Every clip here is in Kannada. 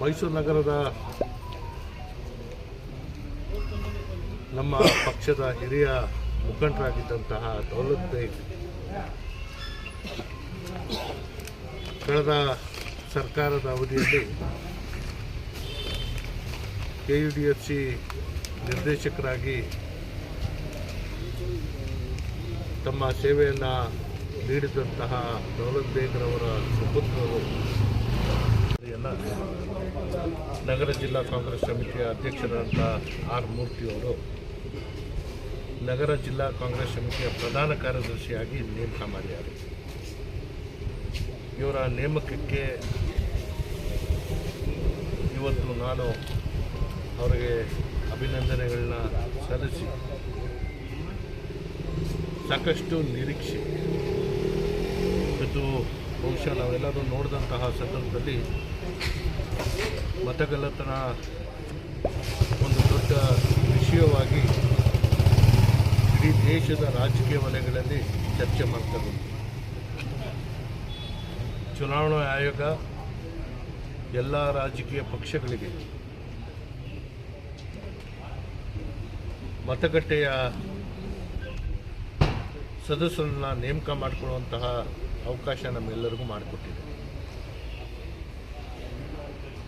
ಮೈಸೂರು ನಗರದ ನಮ್ಮ ಪಕ್ಷದ ಹಿರಿಯ ಮುಖಂಡರಾಗಿದ್ದಂತಹ ದೌಲತ್ ಬೇಗ್. ಕಳೆದ ಸರ್ಕಾರದ ಅವಧಿಯಲ್ಲಿ K U D F C ನಿರ್ದೇಶಕರಾಗಿ ತಮ್ಮ ಸೇವೆಯನ್ನು ನೀಡಿದಂತಹ ದೌಲತ್ ಬೇಗ್ರವರ ಸುಪುತ್ರರು ಎಲ್ಲ ನಗರ ಜಿಲ್ಲಾ ಕಾಂಗ್ರೆಸ್ ಸಮಿತಿಯ ಅಧ್ಯಕ್ಷರಾದಂಥ ಆರ್ ಮೂರ್ತಿಯವರು ನಗರ ಜಿಲ್ಲಾ ಕಾಂಗ್ರೆಸ್ ಸಮಿತಿಯ ಪ್ರಧಾನ ಕಾರ್ಯದರ್ಶಿಯಾಗಿ ನೇಮಕ ಮಾಡಿದ್ದಾರೆ ಇವರ ನೇಮಕಕ್ಕೆ ಇವತ್ತು ನಾನು ಅವರಿಗೆ ಅಭಿನಂದನೆಗಳನ್ನ ಸಲ್ಲಿಸಿ ಸಾಕಷ್ಟು ನಿರೀಕ್ಷೆ ಇವತ್ತು ಬಹುಶಃ ನಾವೆಲ್ಲರೂ ನೋಡಿದಂತಹ ಸಂದರ್ಭದಲ್ಲಿ ಮತಗಳ್ಳತನ ಒಂದು ದೊಡ್ಡ ವಿಷಯವಾಗಿ ಇಡೀ ದೇಶದ ರಾಜಕೀಯ ವಲಯಗಳಲ್ಲಿ ಚರ್ಚೆ ಮಾಡ್ತಾ ಬಂತು. ಚುನಾವಣಾ ಆಯೋಗ ಎಲ್ಲ ರಾಜಕೀಯ ಪಕ್ಷಗಳಿಗೆ ಮತಗಟ್ಟೆಯ ಸದಸ್ಯರನ್ನ ನೇಮಕ ಮಾಡಿಕೊಳ್ಳುವಂತಹ ಅವಕಾಶ ನಮ್ಮೆಲ್ಲರಿಗೂ ಮಾಡಿಕೊಟ್ಟಿದೆ.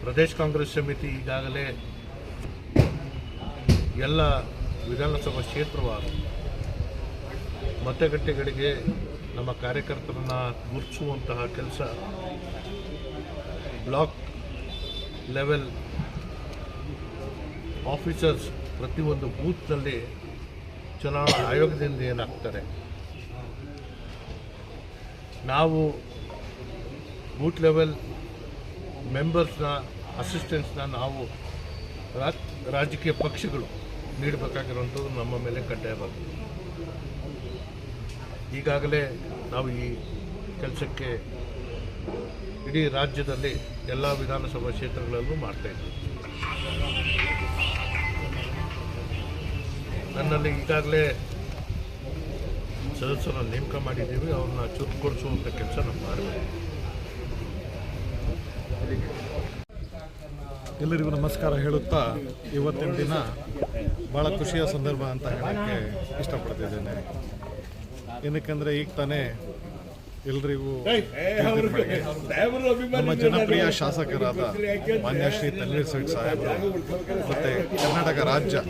ಪ್ರದೇಶ್ ಕಾಂಗ್ರೆಸ್ ಸಮಿತಿ ಈಗಾಗಲೇ ಎಲ್ಲ ವಿಧಾನಸಭಾ ಕ್ಷೇತ್ರವಾರು ಮತಗಟ್ಟೆಗಳಿಗೆ ನಮ್ಮ ಕಾರ್ಯಕರ್ತರನ್ನು ಗುರುತಿಸುವಂತಹ ಕೆಲಸ ಬ್ಲಾಕ್ ಲೆವೆಲ್ ಆಫೀಸರ್ಸ್ ಪ್ರತಿಯೊಂದು ಬೂತ್ನಲ್ಲಿ ಚುನಾವಣಾ ಆಯೋಗದಿಂದ ಏನಾಗ್ತಾರೆ? ನಾವು ಬೂತ್ ಲೆವೆಲ್ ಮೆಂಬರ್ಸ್ನ ಅಸಿಸ್ಟೆನ್ಸ್ನ ನಾವು ರಾಜಕೀಯ ಪಕ್ಷಗಳು ನೀಡಬೇಕಾಗಿರುವಂಥದ್ದು ನಮ್ಮ ಮೇಲೆ ಕಡ್ಡಾಯವಾಗಿದೆ ಈಗಾಗಲೇ ನಾವು ಈ ಕೆಲಸಕ್ಕೆ ಇಡೀ ರಾಜ್ಯದಲ್ಲಿ ಎಲ್ಲ ವಿಧಾನಸಭಾ ಕ್ಷೇತ್ರಗಳಲ್ಲೂ ಮಾಡ್ತಾ ಇದ್ದೀವಿ. ನನ್ನಲ್ಲಿ ಈಗಾಗಲೇ ಸದಸ್ಯರನ್ನು ನೇಮಕ ಮಾಡಿದ್ದೀವಿ, ಅವ್ರನ್ನ ಚುರುಕುಗೊಳಿಸುವಂಥ ಕೆಲಸ ನಾವು ಮಾಡಬೇಕು. ಎಲ್ಲರಿಗೂ ನಮಸ್ಕಾರ ಹೇಳುತ್ತಾ ಇವತ್ತಿನ ದಿನ ಭಾಳ ಖುಷಿಯ ಸಂದರ್ಭ ಅಂತ ಹೇಳೋಕ್ಕೆ ಇಷ್ಟಪಡ್ತಿದ್ದೇನೆ. ಏನಕ್ಕೆಂದರೆ ಈಗ ತಾನೇ ಎಲ್ರಿಗೂ ನಮ್ಮ ಜನಪ್ರಿಯ ಶಾಸಕರಾದ ಮಾನ್ಯ ಶ್ರೀ ತನ್ವೀರ್ ಸೇಠ್ ಸಾಹೇಬರು ಮತ್ತು ಕರ್ನಾಟಕ ರಾಜ್ಯ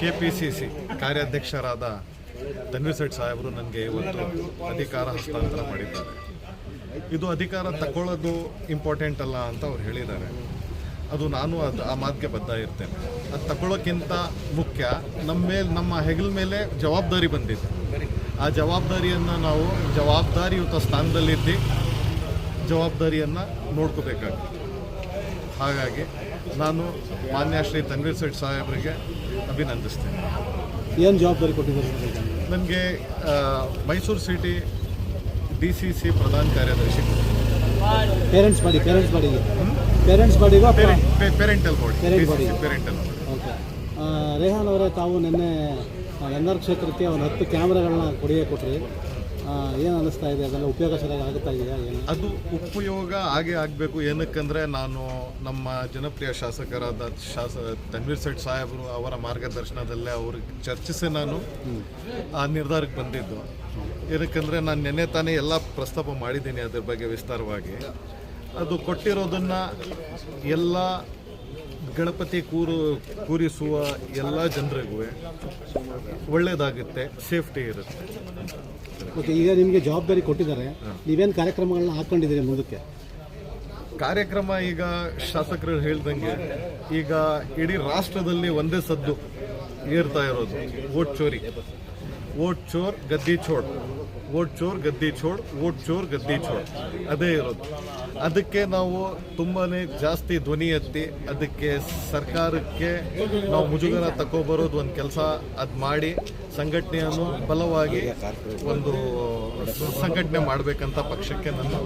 ಕೆ ಪಿ ಸಿ ಸಿ ಕಾರ್ಯಾಧ್ಯಕ್ಷರಾದ ತನ್ವೀರ್ ಸೇಠ್ ಸಾಹೇಬರು ನನಗೆ ಇವತ್ತು ಅಧಿಕಾರ ಹಸ್ತಾಂತರ ಮಾಡಿದ್ದಾರೆ. ಇದು ಅಧಿಕಾರ ತಗೊಳ್ಳೋದು ಇಂಪಾರ್ಟೆಂಟ್ ಅಲ್ಲ ಅಂತ ಅವ್ರು ಹೇಳಿದ್ದಾರೆ. ಅದು ನಾನು ಅದು ಆ ಮಾತಿಗೆ ಬದ್ಧ ಇರ್ತೇನೆ. ಅದು ತಗೊಳ್ಳೋಕ್ಕಿಂತ ಮುಖ್ಯ ನಮ್ಮ ಮೇಲೆ ನಮ್ಮ ಹೆಗಲ ಮೇಲೆ ಜವಾಬ್ದಾರಿ ಬಂದಿದೆ. ಆ ಜವಾಬ್ದಾರಿಯನ್ನು ನಾವು ಜವಾಬ್ದಾರಿಯುತ ಸ್ಥಾನದಲ್ಲಿದ್ದು ಜವಾಬ್ದಾರಿಯನ್ನು ನೋಡ್ಕೋಬೇಕಾಗುತ್ತೆ ಹಾಗಾಗಿ ನಾನು ಮಾನ್ಯ ಶ್ರೀ ತನ್ವೀರ್ ಸೇಠ್ ಸಾಹೇಬರಿಗೆ ಅಭಿನಂದಿಸ್ತೇನೆ. ಏನು ಜವಾಬ್ದಾರಿ ಕೊಟ್ಟಿದ್ದಾರೆ? ನನಗೆ Mysuru city D C C ಪ್ರಧಾನ ಕಾರ್ಯದರ್ಶಿ ಪೇರೆಂಟ್ಸ್ ಬಾಡಿ ಪೇರೆಂಟ್ಸ್ ಬಾಡಿಗೆ parents ಬಾಡಿಗೂ parental body Parent body. Parental okay Rehan ಅವರೇ ತಾವು ನಿನ್ನೆ ಎನ್ಆರ್ ಕ್ಷೇತ್ರಕ್ಕೆ ಒಂದು ಹತ್ತು ಕ್ಯಾಮ್ರಾಗಳನ್ನ ಕೊಡಿಯೇ ಕೊಟ್ರಿ. ಏನು ಅನಿಸ್ತಾ ಇದೆ? ಅದೆಲ್ಲ ಉಪಯೋಗ ಸರಿಯಾಗಿ ಆಗುತ್ತಾ ಇದೆಯಾ ಏನು? ಅದು ಉಪಯೋಗ ಹಾಗೆ ಆಗಬೇಕು. ಏನಕ್ಕಂದರೆ ನಾನು ನಮ್ಮ ಜನಪ್ರಿಯ ಶಾಸಕರಾದ ಶಾಸ ತನ್ವೀರ್ ಸೇಠ್ ಸಾಹೇಬರು ಅವರ ಮಾರ್ಗದರ್ಶನದಲ್ಲೇ ಅವ್ರಿಗೆ ಚರ್ಚಿಸಿ ನಾನು ಆ ನಿರ್ಧಾರಕ್ಕೆ ಬಂದಿದ್ದು. ಏನಕ್ಕಂದರೆ ನಾನು ನೆನ್ನೆ ತಾನೇ ಎಲ್ಲ ಪ್ರಸ್ತಾಪ ಮಾಡಿದ್ದೀನಿ ಅದ್ರ ಬಗ್ಗೆ ವಿಸ್ತಾರವಾಗಿ. ಅದು ಕೊಟ್ಟಿರೋದನ್ನು ಎಲ್ಲ ಗಣಪತಿ ಕೂರು ಕೂರಿಸುವ ಎಲ್ಲ ಜನರಿಗೂ ಒಳ್ಳೆಯದಾಗುತ್ತೆ ಸೇಫ್ಟಿ ಇರುತ್ತೆ. ಓಕೆ, ಈಗ ನಿಮಗೆ ಜವಾಬ್ದಾರಿ ಕೊಟ್ಟಿದ್ದಾರೆ. ನೀವೇನು ಕಾರ್ಯಕ್ರಮಗಳನ್ನ ಹಾಕೊಂಡಿದ್ದೀರಿ ಮುಂದಕ್ಕೆ ಕಾರ್ಯಕ್ರಮ ಈಗ ಶಾಸಕರು ಹೇಳ್ದಂಗೆ ಈಗ ಇಡೀ ರಾಷ್ಟ್ರದಲ್ಲಿ ಒಂದೇ ಸದ್ದು ಏರ್ತಾ ಇರೋದು, ಓಟ್ ಚೋರಿ. ಓಟ್ ಚೋರ್, ಗದ್ದಿ ಚೋಡ್ ವೋಟ್ ಚೋರ್, ಗದ್ದಿ ಚೋಡ್ ಓಟ್ ಚೋರ್, ಗದ್ದಿ ಚೋಡ್ ಅದೇ ಇರೋದು. ಅದಕ್ಕೆ ನಾವು ತುಂಬಾನೇ ಜಾಸ್ತಿ ಧ್ವನಿ ಎತ್ತಿ ಅದಕ್ಕೆ ಸರ್ಕಾರಕ್ಕೆ ನಾವು ಮುಜುಗರ ತಗೊಬರೋದು ಒಂದು ಕೆಲಸ ಅದು ಮಾಡಿ ಸಂಘಟನೆಯನ್ನು ಬಲವಾಗಿ ಒಂದು ಸಂಘಟನೆ ಮಾಡಬೇಕಂತ ಪಕ್ಷಕ್ಕೆ ನಾನು